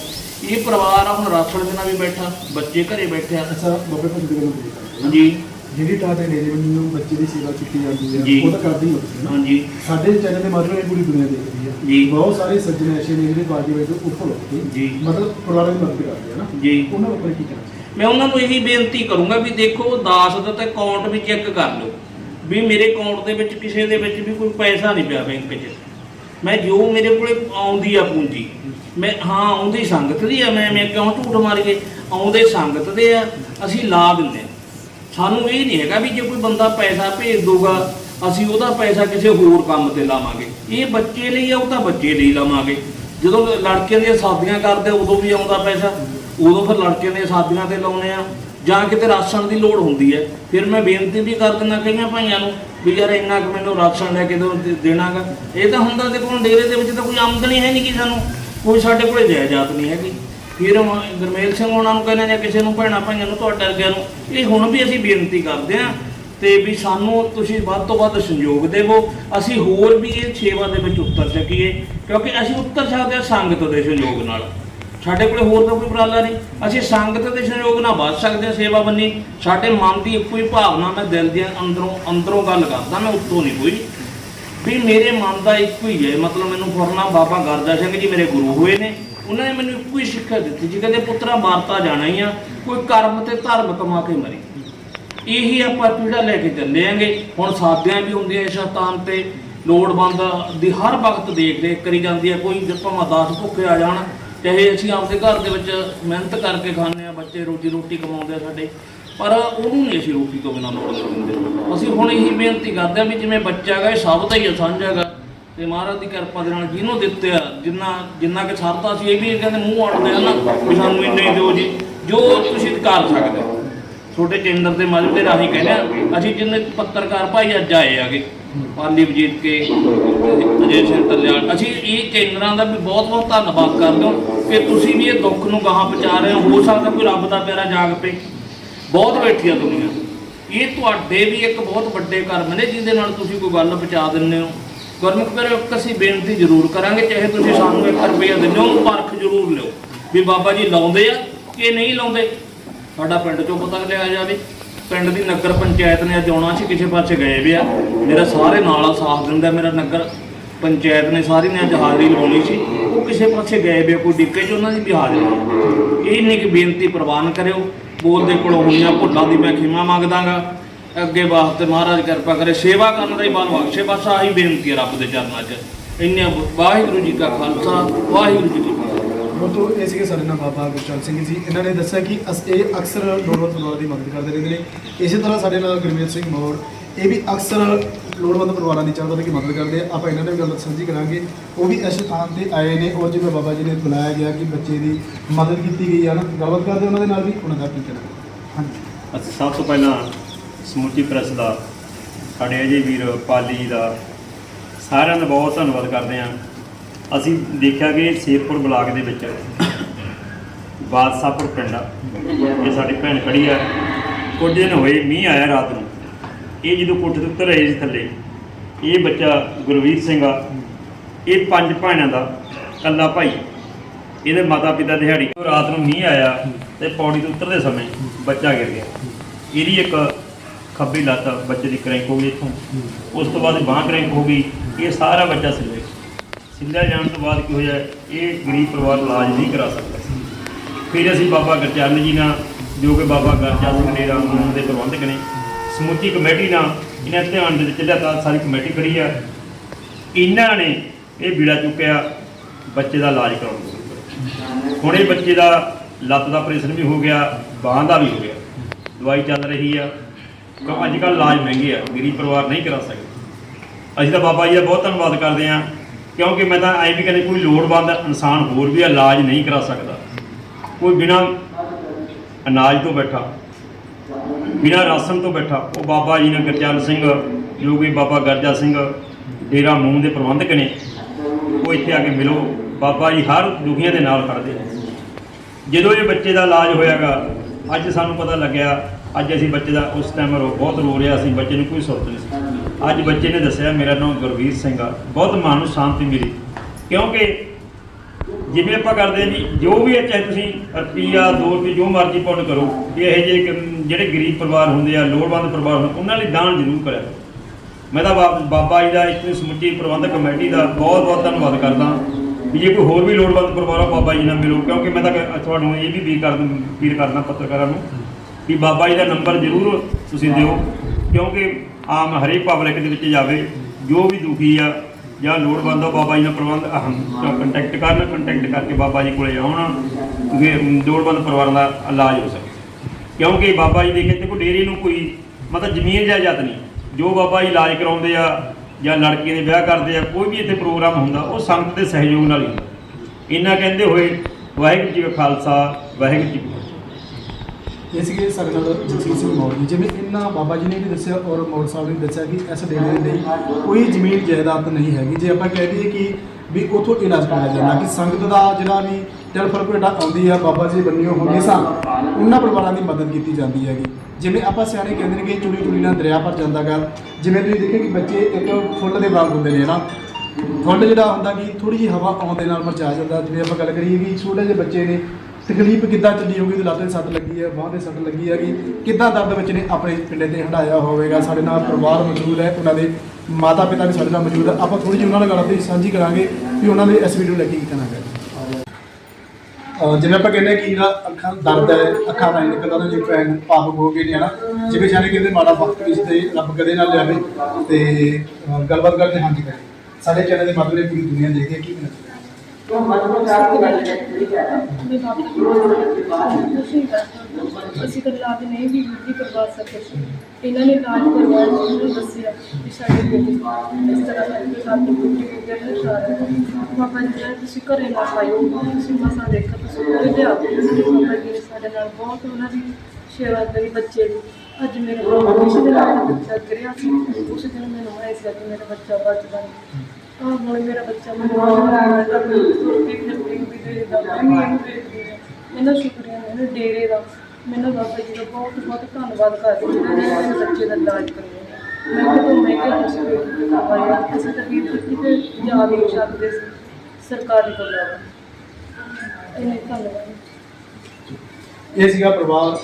ਇਹ ਪਰਿਵਾਰ ਆ ਹੁਣ ਰਾਖਣ ਬਿਨਾਂ ਵੀ ਬੈਠਾ ਬੱਚੇ ਘਰੇ ਬੈਠੇ ਆ। ਅੱਛਾ ਬਾਬੇ ਭਾਜੀ ਦੀ ਗੱਲ ਹਾਂਜੀ। ਜਿਹੜੀ ਟਾਟੇ ਡੇਰੇ ਨੂੰ ਬੱਚੇ ਦੀ ਸੇਵਾ ਕੀਤੀ ਜਾਂਦੀ। ਹੈ ਉਹ ਤਾਂ ਕਰਦੀ ਹੈ ਨਾ ਹਾਂਜੀ। ਸਾਡੇ ਚੈਨਲ ਦੇ ਮਾਧਿਅਮ ਨਾਲ ਪੂਰੀ ਦੁਨੀਆ ਦੇਖਦੀ ਹੈ ਜੀ। ਬਹੁਤ ਸਾਰੇ ਸੱਜਣ ਐਸੇ ਨੇ ਜਿਹੜੇ ਬਾਜੀ ਵਿੱਚ ਉੱਪਰ ਉੱਠ ਜੀ। ਮਤਲਬ ਪਰਿਵਾਰਾਂ ਦੀ ਮਦਦ ਕਰਦੇ ਆ ਨਾ। ਜੀ। ਉਹਨਾਂ ਉੱਪਰ ਕੀ ਕਹਿਣਾ ਮੈਂ ਉਹਨਾਂ ਨੂੰ ਇਹੀ ਬੇਨਤੀ ਕਰੂੰਗਾ ਵੀ ਦੇਖੋ ਦਾਸ ਦਾ ਤੇ ਅਕਾਊਂਟ ਵੀ ਚੈੱਕ ਕਰ ਲਓ। ਵੀ ਮੇਰੇ ਅਕਾਊਂਟ ਦੇ ਵਿੱਚ ਕਿਸੇ ਦੇ ਵਿੱਚ ਵੀ ਕੋਈ ਪੈਸਾ ਨਹੀਂ ਪਿਆ ਬੈਂਕ 'ਚ। ਮੈਂ ਜੋ ਮੇਰੇ ਕੋਲੇ ਆਉਂਦੀ ਆ ਪੂੰਜੀ, ਮੈਂ ਹਾਂ ਆਉਂਦੀ ਸੰਗਤ ਦੀ ਆ, ਮੈਂ ਮੈਂ ਕਿਉਂ ਝੂਠ ਮਾਰੀਏ? ਆਉਂਦੇ ਸੰਗਤ ਦੇ ਆ, ਅਸੀਂ ਲਾ ਦਿੰਦੇ ਆ। ਸਾਨੂੰ ਇਹ ਨਹੀਂ ਹੈਗਾ ਵੀ ਜੇ ਕੋਈ ਬੰਦਾ ਪੈਸਾ ਭੇਜ ਦੂਗਾ ਅਸੀਂ ਉਹਦਾ ਪੈਸਾ ਕਿਸੇ ਹੋਰ ਕੰਮ ਤੇ ਲਾਵਾਂਗੇ। ਇਹ ਬੱਚੇ ਲਈ ਆ, ਉਹ ਤਾਂ ਬੱਚੇ ਲਈ ਲਾਵਾਂਗੇ। ਜਦੋਂ ਲੜਕਿਆਂ ਦੀਆਂ ਸ਼ਾਦੀਆਂ ਕਰਦੇ ਉਦੋਂ ਵੀ ਆਉਂਦਾ ਪੈਸਾ। ਉਦੋਂ ਫਿਰ ਲੜਕਿਆਂ ਦੀਆਂ ਸ਼ਾਦੀਆਂ ਤੇ ਲਾਉਨੇ ਆ। ਜਾਂ ਕਿਤੇ ਰਾਸ਼ਨ ਦੀ ਲੋੜ ਹੁੰਦੀ ਹੈ। ਫਿਰ ਮੈਂ ਬੇਨਤੀ ਵੀ ਕਰ ਦਿੰਦਾ ਕਈਆਂ ਭਾਈਆਂ ਨੂੰ ਵੀ ਯਾਰ ਇੰਨਾ ਕੁ ਮੈਨੂੰ ਰਾਸ਼ਨ ਲੈ ਕੇ ਦਿਓ, ਦੇ- ਦੇਣਾਗਾ। ਇਹ ਤਾਂ ਹੁੰਦਾ ਦੇਖੋ ਹੁਣ ਡੇਰੇ ਦੇ ਵਿੱਚ ਤਾਂ ਕੋਈ ਆਮਦਨੀ ਹੈ ਨਹੀਂ ਕਿ ਸਾਨੂੰ ਕੋਈ ਸਾਡੇ ਕੋਲੇ ਜਾਇਦਾਦ ਨਹੀਂ ਹੈਗੀ। ਫਿਰ ਉਹ ਗੁਰਮੇਲ ਸਿੰਘ ਉਹਨਾਂ ਨੂੰ ਕਹਿੰਦੇ ਜਾਂ ਕਿਸੇ ਨੂੰ ਭੈਣਾਂ ਭਾਈਆਂ ਨੂੰ ਤੁਹਾਡੇ ਵਰਗਿਆਂ ਨੂੰ ਇਹ ਹੁਣ ਵੀ ਅਸੀਂ ਬੇਨਤੀ ਕਰਦੇ ਹਾਂ ਤੇ ਵੀ ਸਾਨੂੰ ਤੁਸੀਂ ਵੱਧ ਤੋਂ ਵੱਧ ਸੰਯੋਗ ਦੇਵੋ। ਅਸੀਂ ਹੋਰ ਵੀ ਇਹ ਸੇਵਾ ਦੇ ਵਿੱਚ ਉੱਤਰ ਸਕੀਏ ਕਿਉਂਕਿ ਅਸੀਂ ਉੱਤਰ ਸਕਦੇ ਹਾਂ ਸੰਗਤ ਦੇ ਸੰਯੋਗ ਨਾਲ। ਸਾਡੇ ਕੋਲੇ ਹੋਰ ਤਾਂ ਕੋਈ ਉਪਰਾਲਾ ਨਹੀਂ। ਅਸੀਂ ਸੰਗਤ ਦੇ ਸੰਯੋਗ ਨਾਲ ਵੱਧ ਸਕਦੇ ਹਾਂ ਸੇਵਾ ਬੰਨੀ। ਸਾਡੇ ਮਨ ਦੀ ਇੱਕੋ ਹੀ ਭਾਵਨਾ ਮੈਂ ਦਿਲ ਦੇ ਅੰਦਰੋਂ ਅੰਦਰੋਂ ਗੱਲ ਕਰਦਾ, ਮੈਂ ਉੱਤੋਂ ਨਹੀਂ ਕੋਈ। ਵੀ ਮੇਰੇ ਮਨ ਦਾ ਇੱਕੋ ਹੀ ਹੈ। ਮਤਲਬ ਮੈਨੂੰ ਫੁਰਨਾ ਬਾਬਾ ਗਰਜਾ ਸਿੰਘ ਜੀ ਮੇਰੇ ਗੁਰੂ ਹੋਏ ਨੇ। ਉਹਨਾਂ ਨੇ ਮੈਨੂੰ ਇੱਕੋ ਹੀ ਸਿੱਖਿਆ ਦਿੱਤੀ ਜੀ, ਕਹਿੰਦੇ ਪੁੱਤਰਾ ਮਾਰਤਾ ਜਾਣਾ ਹੀ ਆ, ਕੋਈ ਕਰਮ ਤੇ ਧਰਮ ਕਮਾ ਕੇ ਮਰੀ। ਇਹੀ ਆਪਾਂ ਪੀੜਾ ਲੈ ਕੇ ਚੱਲੇ ਆਂਗੇ। ਹੁਣ ਸਾਧਿਆਂ ਵੀ ਹੁੰਦੀਆਂ ਇਸ ਤੇ। ਲੋੜਵੰਦ ਦੀ ਹਰ ਵਕਤ ਦੇਖ ਰੇਖ ਕਰੀ ਜਾਂਦੀ ਹੈ ਕੋਈ ਜੇ ਭਾਵੇਂ ਦਸ ਭੁੱਖੇ ਆ ਜਾਣ ਚਾਹੇ ਅਸੀਂ ਆਪਦੇ ਘਰ ਦੇ ਵਿੱਚ ਮਿਹਨਤ ਕਰਕੇ ਖਾਂਦੇ ਆ ਬੱਚੇ ਰੋਜੀ ਰੋਟੀ ਕਮਾਉਂਦੇ ਆ ਸਾਡੇ। ਪਰ ਉਹਨੂੰ ਨਹੀਂ ਅਸੀਂ ਰੋਟੀ ਤੋਂ ਬਿਨਾਂ ਲੋੜ ਦਿੰਦੇ। ਅਸੀਂ ਹੁਣ ਇਹੀ ਬੇਨਤੀ ਕਰਦੇ ਆ ਵੀ ਜਿਵੇਂ ਬੱਚਾ ਹੈਗਾ ਇਹ ਸਭ ਦਾ ਹੀ ਆ, ਸਾਂਝਾ ਹੈਗਾ। ਤੇ ਮਹਾਰਾਜ ਦੀ ਕਿਰਪਾ ਦੇ ਨਾਲ ਜਿਹਨੂੰ ਦਿੱਤੇ ਆ ਜਿੰਨਾ ਜਿੰਨਾ ਕਿ ਸਰਤਾ ਸੀ ਇਹ ਵੀ ਕਹਿੰਦੇ ਮੂੰਹ ਅੜਦੇ ਆ ਨਾ ਵੀ ਸਾਨੂੰ ਇੰਨੇ ਦਿਓ ਜੀ ਜੋ ਤੁਸੀਂ ਕਰ ਸਕਦੇ ਹੋ। ਛੋਟੇ ਕੇਂਦਰ ਦੇ ਮਾਧਿਅਮ ਦੇ ਰਾਹੀਂ ਕਹਿੰਦੇ ਆ ਅਸੀਂ ਜਿੰਨੇ ਪੱਤਰਕਾਰ ਭਾਈ ਅੱਜ ਆਏ ਆਗੇ ਪਾਲੀ ਵਜੀਤ ਕੇ ਅਜੇ ਸਿੰਘ ਤਲਿਆਲ ਅਸੀਂ ਇਹ ਕੇਂਦਰਾਂ ਦਾ ਵੀ ਬਹੁਤ ਬਹੁਤ ਧੰਨਵਾਦ ਕਰਦੇ ਹਾਂ ਕਿ ਤੁਸੀਂ ਵੀ ਇਹ ਦੁੱਖ ਨੂੰ ਗਾਹਾਂ ਪਹੁੰਚਾ ਰਹੇ ਹੋ। ਹੋ ਸਕਦਾ ਕੋਈ ਰੱਬ ਦਾ ਪਿਆਰਾ ਜਾਗ ਪਏ। ਬਹੁਤ ਬੈਠੀ ਆ ਦੁਨੀਆ। ਇਹ ਤੁਹਾਡੇ ਵੀ ਇੱਕ ਬਹੁਤ ਵੱਡੇ ਕਰਮ ਨੇ, ਜਿਹਦੇ ਨਾਲ ਤੁਸੀਂ ਕੋਈ ਗੱਲ ਪਹੁੰਚਾ ਦਿੰਦੇ ਹੋ। ਗੁਰਮੁਖ ਮੇਰੇ ਇੱਕ ਅਸੀਂ ਬੇਨਤੀ ਜ਼ਰੂਰ ਕਰਾਂਗੇ, ਚਾਹੇ ਤੁਸੀਂ ਸਾਨੂੰ 1 ਰੁਪਈਆ ਦਿੰਦੇ ਹੋ ਉਹਨੂੰ ਪਰਖ ਜ਼ਰੂਰ ਲਿਓ। ਵੀ ਬਾਬਾ ਜੀ ਲਾਉਂਦੇ ਆ ਕਿ ਨਹੀਂ ਲਾਉਂਦੇ? ਤੁਹਾਡਾ ਪਿੰਡ ਚੋਂ ਪਤਾ ਲਿਆ ਜਾਵੇ। ਪਿੰਡ ਦੀ ਨਗਰ ਪੰਚਾਇਤ ਨੇ ਅੱਜ ਆਉਣਾ ਸੀ, ਕਿਸੇ ਪਾਸੇ ਗਏ ਵੀ ਆ। ਮੇਰਾ ਸਾਰੇ ਨਾਲ ਸਾਥ ਦਿੰਦਾ ਮੇਰਾ ਨਗਰ ਪੰਚਾਇਤ ਨੇ, ਸਾਰੀ ਨੇ ਅੱਜ ਹਾਜ਼ਰੀ ਲਾਉਣੀ ਸੀ। ਉਹ ਕਿਸੇ ਪਾਸੇ ਗਏ ਵੀ ਕੋਈ ਡਿੱਕੇ ਚ ਉਹਨਾਂ ਦੀ ਵੀ ਹਾਜ਼ਰੀ ਆ। ਇਹ ਨਹੀਂ ਬੇਨਤੀ ਪ੍ਰਵਾਨ ਕਰਿਓ। ਬੋਲਦੇ ਕੋਲੋਂ ਹੋਈਆਂ ਭੁੱਲਾਂ ਦੀ ਮੈਂ ਖਿਮਾ ਮੰਗਦਾਗਾ। ਅੱਗੇ ਵਾਸਤੇ ਮਹਾਰਾਜ ਕਿਰਪਾ ਕਰੇ, ਸੇਵਾ ਕਰਨ ਦਾ ਹੀ ਬਲ ਬਖਸ਼ੇ, ਬਸ ਆਹੀ ਬੇਨਤੀ ਹੈ ਰੱਬ ਦੇ ਚਰਨਾਂ 'ਚ। ਇੰਨੇ ਵਾਹਿਗੁਰੂ ਜੀ ਕਾ ਖਾਲਸਾ, ਵਾਹਿਗੁਰੂ ਜੀ ਕੀ ਫਤਿਹ ਦੋਸਤੋ ਇਹ ਸੀਗੇ ਸਾਡੇ ਨਾਲ ਬਾਬਾ ਗੁਰਚਰਨ ਸਿੰਘ ਜੀ। ਇਹਨਾਂ ਨੇ ਦੱਸਿਆ ਕਿ ਅਸ, ਇਹ ਅਕਸਰ ਲੋੜਵੰਦ ਪਰਿਵਾਰਾਂ ਦੀ ਮਦਦ ਕਰਦੇ ਰਹਿੰਦੇ ਨੇ। ਇਸੇ ਤਰ੍ਹਾਂ ਸਾਡੇ ਨਾਲ ਗੁਰਮੀਤ ਸਿੰਘ ਮੋੜ, ਇਹ ਵੀ ਅਕਸਰ ਲੋੜਵੰਦ ਪਰਿਵਾਰਾਂ ਦੀ ਚਾਹਤਾ ਕਿ ਮਦਦ ਕਰਦੇ ਆ। ਆਪਾਂ ਇਹਨਾਂ ਨਾਲ ਵੀ ਗੱਲ ਸਾਂਝੀ ਕਰਾਂਗੇ। ਉਹ ਵੀ ਇਸ ਥਾਂ ਤੇ ਆਏ ਨੇ। ਔਰ ਜਿਵੇਂ ਬਾਬਾ ਜੀ ਨੇ ਬੁਲਾਇਆ ਗਿਆ ਕਿ ਬੱਚੇ ਦੀ ਮਦਦ ਕੀਤੀ ਗਈ ਹੈ ਨਾ। ਗੱਲਬਾਤ ਕਰਦੇ ਉਹਨਾਂ ਦੇ ਨਾਲ ਵੀ। ਉਹਨਾਂ ਦਾ ਕੀ ਕਹਿਣਾ? ਹਾਂਜੀ। ਅਸੀਂ ਸਭ ਤੋਂ ਪਹਿਲਾਂ ਸਮੁੱਚੀ ਪ੍ਰੈਸ ਦਾ, ਸਾਡੇ ਅਜੇ ਵੀਰ ਪਾਲੀ ਦਾ ਸਾਰਿਆਂ ਦਾ ਬਹੁਤ ਧੰਨਵਾਦ ਕਰਦੇ ਹਾਂ। ਅਸੀਂ ਦੇਖਿਆ ਕਿ ਸ਼ੇਰਪੁਰ ਬਲਾਕ ਦੇ ਵਿੱਚ ਬਾਦਸ਼ਾਹਪੁਰ ਪਿੰਡ ਆ। ਇਹ ਸਾਡੀ ਭੈਣ ਖੜੀ ਆ। ਕੁਝ ਦਿਨ ਹੋਏ ਮੀਂਹ ਆਇਆ ਰਾਤ ਨੂੰ। ਇਹ ਜਦੋਂ ਕੋਠੇ ਤੋਂ ਉੱਤਰ ਆਏ ਸੀ ਥੱਲੇ, ਇਹ ਬੱਚਾ ਗੁਰਵੀਰ ਸਿੰਘ ਆ। ਇਹ ਪੰਜ ਭੈਣਾਂ ਦਾ ਕੱਲਾ ਭਾਈ। ਇਹਦੇ ਮਾਤਾ ਪਿਤਾ ਦਿਹਾੜੀ ਤੋਂ ਰਾਤ ਨੂੰ ਮੀਂਹ ਆਇਆ ਤੇ ਪੌੜੀ ਤੋਂ ਉੱਤਰਦੇ ਸਮੇਂ ਬੱਚਾ ਗਿਰ ਗਿਆ। ਇਹਦੀ ਇੱਕ ਖੱਬੀ ਲੱਤ ਬੱਚੇ ਦੀ ਕਰੈਂਕ ਹੋ ਗਈ ਇੱਥੋਂ। ਉਸ ਤੋਂ ਬਾਅਦ ਬਾਂਹ ਕਰੈਂਕ ਹੋ ਗਈ। ਇਹ ਸਾਰਾ ਬੱਚਾ ਸਿੱਲੇ ਸਿੱਲਿਆ ਜਾਣ ਤੋਂ ਬਾਅਦ ਕੀ ਹੋਇਆ, ਇਹ ਗਰੀਬ ਪਰਿਵਾਰ ਇਲਾਜ ਨਹੀਂ ਕਰਾ ਸਕਦਾ। ਫਿਰ ਅਸੀਂ ਬਾਬਾ ਗੁਰਚਰਨ ਜੀ ਨਾਲ, ਜੋ ਕਿ ਬਾਬਾ ਗੁਰਚਰਨ ਸਿੰਘ ਡੇਰਾ ਮਾਨ ਦੇ ਪ੍ਰਬੰਧਕ ਨੇ, ਸਮੁੱਚੀ ਕਮੇਟੀ ਨਾਲ ਇਹਨਾਂ ਧਿਆਨ ਦੇ ਵਿੱਚ ਲਿਆਤਾ, ਸਾਰੀ ਕਮੇਟੀ ਖੜੀ ਆ। ਇਹਨਾਂ ਨੇ ਇਹ ਬੀੜਾ ਚੁੱਕਿਆ ਬੱਚੇ ਦਾ ਇਲਾਜ ਕਰਾਉਣ ਦਾ ਹੁਣ ਇਹ ਬੱਚੇ ਦਾ ਲੱਤ ਦਾ ਆਪਰੇਸ਼ਨ ਵੀ ਹੋ ਗਿਆ, ਬਾਂਹ ਦਾ ਵੀ ਹੋ ਗਿਆ। ਦਵਾਈ ਚੱਲ ਰਹੀ ਆ। ਕਿਉਂ ਅੱਜ ਕੱਲ੍ਹ ਇਲਾਜ ਮਹਿੰਗੇ ਆ, ਗਰੀਬ ਪਰਿਵਾਰ ਨਹੀਂ ਕਰਾ ਸਕਦੇ। ਅਸੀਂ ਤਾਂ ਬਾਬਾ ਜੀ ਦਾ ਬਹੁਤ ਧੰਨਵਾਦ ਕਰਦੇ ਹਾਂ। ਕਿਉਂਕਿ ਮੈਂ ਤਾਂ ਐਂ ਵੀ ਕਹਿੰਦੇ ਕੋਈ ਲੋੜਵੰਦ ਇਨਸਾਨ ਹੋਰ ਵੀ ਇਲਾਜ ਨਹੀਂ ਕਰਾ ਸਕਦਾ। ਕੋਈ ਬਿਨਾਂ ਅਨਾਜ ਤੋਂ ਬੈਠਾ, ਬਿਨਾਂ ਰਾਸ਼ਨ ਤੋਂ ਬੈਠਾ, ਉਹ ਬਾਬਾ ਜੀ ਨੇ ਗੁਰਚਰਨ ਸਿੰਘ, ਜੋ ਕਿ ਬਾਬਾ ਗਰਜਾ ਸਿੰਘ, ਡੇਰਾ ਮੂੰਹ ਦੇ ਪ੍ਰਬੰਧਕ ਨੇ, ਉਹ ਇੱਥੇ ਆ ਕੇ ਮਿਲੋ। ਬਾਬਾ ਜੀ ਹਰ ਦੁਖੀਆਂ ਦੇ ਨਾਲ ਖੜਦੇ ਜਦੋਂ ਇਹ ਬੱਚੇ ਦਾ ਇਲਾਜ ਹੋਇਆਗਾ, ਅੱਜ ਸਾਨੂੰ ਪਤਾ ਲੱਗਿਆ, ਅੱਜ ਅਸੀਂ ਬੱਚੇ ਦਾ ਉਸ ਟਾਈਮ ਬਹੁਤ ਰੋ ਰਿਹਾ ਸੀ, ਬੱਚੇ ਨੂੰ ਕੋਈ ਸੁਰਤ ਨਹੀਂ ਸੀ। ਅੱਜ ਬੱਚੇ ਨੇ ਦੱਸਿਆ, ਮੇਰਾ ਨਾਮ ਗੁਰਵੀਰ ਸਿੰਘ ਆ। ਬਹੁਤ ਮਨ ਨੂੰ ਸ਼ਾਂਤੀ ਮਿਲੀ। ਕਿਉਂਕਿ ਜਿਵੇਂ ਆਪਾਂ ਕਰਦੇ ਹਾਂ ਜੀ, ਜੋ ਵੀ ਹੈ, ਚਾਹੇ ਤੁਸੀਂ ਰੁਪਈਆ, ਦੋ ਰੁਪਏ, ਜੋ ਮਰਜ਼ੀ ਪੁੰਨ ਕਰੋ, ਵੀ ਇਹ ਜਿਹੇ ਜਿਹੜੇ ਗਰੀਬ ਪਰਿਵਾਰ ਹੁੰਦੇ ਆ, ਲੋੜਵੰਦ ਪਰਿਵਾਰ ਹੁੰਦੇ, ਉਹਨਾਂ ਲਈ ਦਾਨ ਜ਼ਰੂਰ ਕਰਿਆ ਮੈਂ ਤਾਂ ਬਾ- ਬਾਬਾ ਜੀ ਦਾ, ਇਸ ਸਮੁੱਚੀ ਪ੍ਰਬੰਧਕ ਕਮੇਟੀ ਦਾ ਬਹੁਤ ਬਹੁਤ ਧੰਨਵਾਦ ਕਰਦਾ ਵੀ ਜੇ ਕੋਈ ਹੋਰ ਵੀ ਲੋੜਵੰਦ ਪਰਿਵਾਰ ਆ, ਬਾਬਾ ਜੀ ਨਾਲ ਮਿਲੋ, ਕਿਉਂਕਿ ਮੈਂ ਤਾਂ ਤੁਹਾਨੂੰ ਇਹ ਵੀ ਵੀ ਕਰ ਅਪੀਲ ਕਰਦਾ ਪੱਤਰਕਾਰਾਂ ਨੂੰ, ਵੀ ਬਾਬਾ ਜੀ ਦਾ ਨੰਬਰ ਜ਼ਰੂਰ ਤੁਸੀਂ ਦਿਓ। ਕਿਉਂਕਿ ਆਮ ਹਰੇ ਪਬਲਿਕ ਦੇ ਵਿੱਚ ਜਾਵੇ, ਜੋ ਵੀ ਦੁਖੀ ਆ ਜਾਂ ਲੋੜਵੰਦ ਆ, ਬਾਬਾ ਜੀ ਦਾ ਪ੍ਰਬੰਧ ਅਹਮ ਕੰਟੈਕਟ ਕਰਨ ਕੰਟੈਕਟ ਕਰਕੇ ਬਾਬਾ ਜੀ ਕੋਲੇ ਆਉਣ ਕਿ ਲੋੜਵੰਦ ਪਰਿਵਾਰਾਂ ਦਾ ਇਲਾਜ ਹੋ ਸਕੇ। ਕਿਉਂਕਿ ਬਾਬਾ ਜੀ ਦੇ ਕਹਿੰਦੇ ਕੋਈ ਡੇਰੇ ਨੂੰ ਕੋਈ ਮਤਲਬ ਜ਼ਮੀਨ ਜਾਇਦਾਦ ਨਹੀਂ। ਜੋ ਬਾਬਾ ਜੀ ਇਲਾਜ ਕਰਾਉਂਦੇ ਆ ਜਾਂ ਲੜਕੀਆਂ ਦੇ ਵਿਆਹ ਕਰਦੇ ਆ, ਕੋਈ ਵੀ ਇੱਥੇ ਪ੍ਰੋਗਰਾਮ ਹੁੰਦਾ, ਉਹ ਸੰਗਤ ਦੇ ਸਹਿਯੋਗ ਨਾਲ ਹੀ ਹੁੰਦਾ। ਇੰਨਾ ਕਹਿੰਦੇ ਹੋਏ, ਵਾਹਿਗੁਰੂ ਜੀ ਕਾ ਖਾਲਸਾ, ਵਾਹਿਗੁਰੂ ਜੀ ਇਹ ਸੀਗੇ ਸਾਡੇ ਨਾਲ ਜਸਵੀਰ ਸਿੰਘ ਮੌੜ ਜੀ ਜਿਵੇਂ ਇਹਨਾਂ ਬਾਬਾ ਜੀ ਨੇ ਵੀ ਦੱਸਿਆ ਔਰ ਮੌੜ ਸਾਹਿਬ ਨੇ ਵੀ ਦੱਸਿਆ ਕਿ ਇਸ ਡੇਰੇ ਦੇ ਲਈ ਕੋਈ ਜ਼ਮੀਨ ਜਾਇਦਾਦ ਨਹੀਂ ਹੈਗੀ। ਜੇ ਆਪਾਂ ਕਹਿ ਦਈਏ ਕਿ ਵੀ ਉਥੋਂ ਇਲਾਜ ਕਰਾਇਆ ਜਾਂਦਾ, ਕਿ ਸੰਗਤ ਦਾ ਜਿਹੜਾ ਵੀ ਜਲ ਫ਼ਰਕ ਜਿਹੜਾ ਆਉਂਦੀ ਆ, ਬਾਬਾ ਜੀ ਬੰਨਿਓ ਹਮੇਸ਼ਾ, ਉਹਨਾਂ ਪਰਿਵਾਰਾਂ ਦੀ ਮਦਦ ਕੀਤੀ ਜਾਂਦੀ ਹੈਗੀ। ਜਿਵੇਂ ਆਪਾਂ ਸਿਆਣੇ ਕਹਿੰਦੇ ਨੇ ਕਿ ਚੁੜੀ ਚੁੜੀ ਨਾਲ ਦਰਿਆ ਭਰ ਜਾਂਦਾ ਗਾ। ਜਿਵੇਂ ਤੁਸੀਂ ਦੇਖਿਆ ਕਿ ਬੱਚੇ ਇੱਕ ਫੁੱਲ ਦੇ ਵਾਂਗ ਹੁੰਦੇ ਨੇ ਨਾ ਫੁੱਲ ਜਿਹੜਾ ਹੁੰਦਾ ਕਿ ਥੋੜੀ ਜਿਹੀ ਹਵਾ ਆਉਣ ਦੇ ਨਾਲ ਮਰਚਾ ਜਾਂਦਾ। ਜਿਵੇਂ ਆਪਾਂ ਗੱਲ ਕਰੀਏ ਕਿ ਛੋਟੇ ਜਿਹੇ ਬੱਚੇ ਨੇ ਤਕਲੀਫ ਕਿੱਦਾਂ ਚੱਲੀ ਹੋਊਗੀ? ਤੇ ਲੱਤ 'ਤੇ ਸੱਟ ਲੱਗੀ ਹੈ, ਬਾਂਹ 'ਤੇ ਸੱਟ ਲੱਗੀ ਹੈਗੀ। ਕਿੱਦਾਂ ਦਰਦ ਵਿੱਚ ਨੇ ਆਪਣੇ ਪਿੰਡੇ ਤੇ ਹੰਡਾਇਆ ਹੋਵੇਗਾ? ਸਾਡੇ ਨਾਲ ਪਰਿਵਾਰ ਮੌਜੂਦ ਹੈ, ਉਹਨਾਂ ਦੇ ਮਾਤਾ ਪਿਤਾ ਵੀ ਸਾਡੇ ਨਾਲ ਮੌਜੂਦ ਹੈ। ਆਪਾਂ ਥੋੜੀ ਜਿਹੀ ਉਹਨਾਂ ਨਾਲ ਗੱਲ ਤੇ ਸਾਂਝੀ ਕਰਾਂਗੇ ਕਿ ਉਹਨਾਂ ਦੇ ਇਸ ਵੀਡੀਓ ਲੈ ਕੇ ਕੀ ਕਹਿਣਾ ਹੈ। ਅਹ ਜਿਵੇਂ ਆਪਾਂ ਕਹਿੰਦੇ ਹਾਂ ਕਿ ਜਿਹੜਾ ਅੱਖਾਂ ਦਰਦ ਹੈ, ਅੱਖਾਂ ਦਾ ਨਿਕਲਦਾ ਤਾਂ ਜਿਵੇਂ ਫੈਨ ਪਾਪ ਹੋ ਗਏ ਨੇ, ਹਨਾ? ਜਿਵੇਂ ਜਾਨੇ ਕਹਿੰਦੇ ਮਾੜਾ ਵਕਤ ਇਸ ਤੇ ਰੱਬ ਕਦੇ ਨਾ ਲਿਆਵੇ। ਤੇ ਗੱਲਬਾਤ ਕਰਦੇ ਹਾਂ ਜੀ ਸਾਡੇ ਚੈਨਲ ਦੇ ਮਾਧਿਅਮ ਨਾਲ ਪੂਰੀ ਦੁਨੀਆ ਦੇਖਦੀ ਹੈ, ਕੀ ਕਹਿਣਾ ਅਸੀਂ ਤਾਂ ਇਲਾਜ ਨਹੀਂ ਵੀ ਵੀ ਕਰਵਾ ਸਕੇ ਸੀ ਇਹਨਾਂ ਨੇ ਇਲਾਜ ਕਰਵਾਇਆ ਉਹਨਾਂ ਨੇ ਦੱਸਿਆ ਕਿ ਸਾਡੇ ਬੇਟੇ ਇਸ ਤਰ੍ਹਾਂ ਕਰਕੇ ਸੱਤ ਬੁੱਢੀ ਹੋ ਗਿਆ ਹੈ ਸਾਰਾ ਬਾਬਾ ਜੀ ਨੇ ਤੁਸੀਂ ਘਰੇ ਨਾ ਪਾਇਓ ਤੁਸੀਂ ਮਸਾਂ ਦੇਖੋ ਤੁਸੀਂ ਘਰੇ ਲਿਆਓ ਬਾਬਾ ਜੀ ਨੇ ਸਾਡੇ ਨਾਲ ਬਹੁਤ ਉਹਨਾਂ ਦੀ ਸੇਵਾ ਕਰੀ ਬੱਚੇ ਦੀ ਅੱਜ ਮੇਰੇ ਕੋਲ ਪਿਛਲੇ ਨਾਲ ਬੱਚਾ ਗਿਰਿਆ ਸੀ। ਉਸ ਦਿਨ ਮੈਨੂੰ ਆਇਆ ਸੀ ਕਿ ਮੇਰਾ ਬੱਚਾ ਬਚਦਾ ਨਹੀਂ ਆਹ ਹੁਣ ਮੇਰਾ ਬੱਚਾ ਮੈਨੂੰ ਹਾਂ ਸ਼ੁਕਰੀਆ ਮੈਨੂੰ ਡੇਰੇ ਦਾ। ਮੈਨੂੰ ਬਾਬਾ ਜੀ ਦਾ ਬਹੁਤ ਬਹੁਤ ਧੰਨਵਾਦ ਕਰਦੀ ਜਿਨ੍ਹਾਂ ਨੇ ਮੇਰੇ ਬੱਚੇ ਦਾ ਇਲਾਜ ਕਰਾਇਆ ਮੈਂ ਕਿਹਾ ਮੈਂ ਕਿਹਾ ਹਸਪੀਟਲ ਕਰਵਾਇਆ ਅਸੀਂ ਤਾਂ ਵੀਰ ਕਿਤੇ ਤੇ ਜਾ ਨਹੀਂ ਸਕਦੇ ਸੀ ਸਰਕਾਰੀ ਕੋਲ ਇਲਾਵਾ ਇਹਨੇ ਧੰਨਵਾਦ। ਇਹ ਸੀਗਾ ਪਰਿਵਾਰ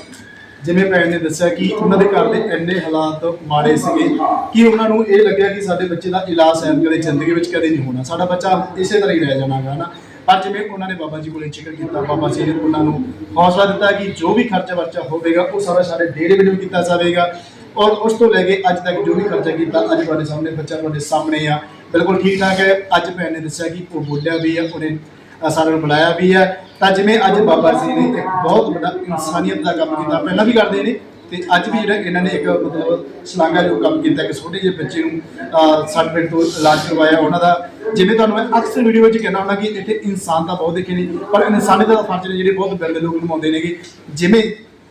ਜਿਵੇਂ ਭੈਣ ਨੇ ਦੱਸਿਆ ਕਿ ਉਹਨਾਂ ਦੇ ਘਰ ਦੇ ਇੰਨੇ ਹਾਲਾਤ ਮਾੜੇ ਸੀਗੇ ਕਿ ਉਹਨਾਂ ਨੂੰ ਇਹ ਲੱਗਿਆ ਕਿ ਸਾਡੇ ਬੱਚੇ ਦਾ ਇਲਾਜ ਸ਼ਾਇਦ ਕਦੇ ਜ਼ਿੰਦਗੀ ਵਿੱਚ ਕਦੇ ਨਹੀਂ ਹੋਣਾ। ਸਾਡਾ ਬੱਚਾ ਇਸੇ ਤਰ੍ਹਾਂ ਹੀ ਰਹਿ ਜਾਣਾਗਾ ਨਾ ਪਰ ਜਿਵੇਂ ਉਹਨਾਂ ਨੇ ਬਾਬਾ ਜੀ ਕੋਲੇ ਜ਼ਿਕਰ ਕੀਤਾ, ਬਾਬਾ ਜੀ ਨੇ ਉਹਨਾਂ ਨੂੰ ਹੌਸਲਾ ਦਿੱਤਾ ਕਿ ਜੋ ਵੀ ਖਰਚਾ ਵਰਚਾ ਹੋਵੇਗਾ, ਉਹ ਸਾਰਾ ਸਾਡੇ ਡੇਰੇ ਵੱਲੋਂ ਕੀਤਾ ਜਾਵੇਗਾ। ਔਰ ਉਸ ਤੋਂ ਲੈ ਕੇ ਅੱਜ ਤੱਕ ਜੋ ਵੀ ਖਰਚਾ ਕੀਤਾ, ਅੱਜ ਤੁਹਾਡੇ ਸਾਹਮਣੇ ਬੱਚਾ ਤੁਹਾਡੇ ਸਾਹਮਣੇ ਆ। ਬਿਲਕੁਲ ਠੀਕ ਠਾਕ ਹੈ। ਅੱਜ ਭੈਣ ਨੇ ਦੱਸਿਆ ਕਿ ਉਹ ਬੋਲਿਆ ਵੀ ਹੈ ਉਹਨੇ ਸਾਰਿਆਂ ਨੂੰ ਬੁਲਾਇਆ ਵੀ ਹੈ ਤਾਂ ਜਿਵੇਂ ਅੱਜ ਬਾਬਾ ਜੀ ਨੇ ਇੱਕ ਬਹੁਤ ਵੱਡਾ ਇਨਸਾਨੀਅਤ ਦਾ ਕੰਮ ਕੀਤਾ ਪਹਿਲਾਂ ਵੀ ਕਰਦੇ ਨੇ ਤੇ ਅੱਜ ਵੀ ਜਿਹੜਾ ਇਹਨਾਂ ਨੇ ਇੱਕ ਮਤਲਬ ਸ਼ਲਾਘਾਯੋਗ ਕੰਮ ਕੀਤਾ ਕਿ ਛੋਟੇ ਜਿਹੇ ਬੱਚੇ ਨੂੰ ਅ, ਸਾਡੇ ਪਿੰਡ ਤੋਂ ਇਲਾਜ ਕਰਵਾਇਆ ਉਹਨਾਂ ਦਾ। ਜਿਵੇਂ ਤੁਹਾਨੂੰ ਮੈਂ ਅਕਸਰ ਵੀਡੀਓ ਵਿੱਚ ਕਹਿੰਦਾ ਹੁੰਦਾ ਕਿ ਇੱਥੇ ਇਨਸਾਨ ਤਾਂ ਬਹੁਤ ਦੇਖੇ ਨੇ ਪਰ ਇਨਸਾਨੀਅਤ ਦਾ ਫਰਜ਼ ਨੇ ਜਿਹੜੇ ਬਹੁਤ ਬਿਰਲੇ ਲੋਕ ਨਿਭਾਉਂਦੇ ਨੇਗੇ। ਜਿਵੇਂ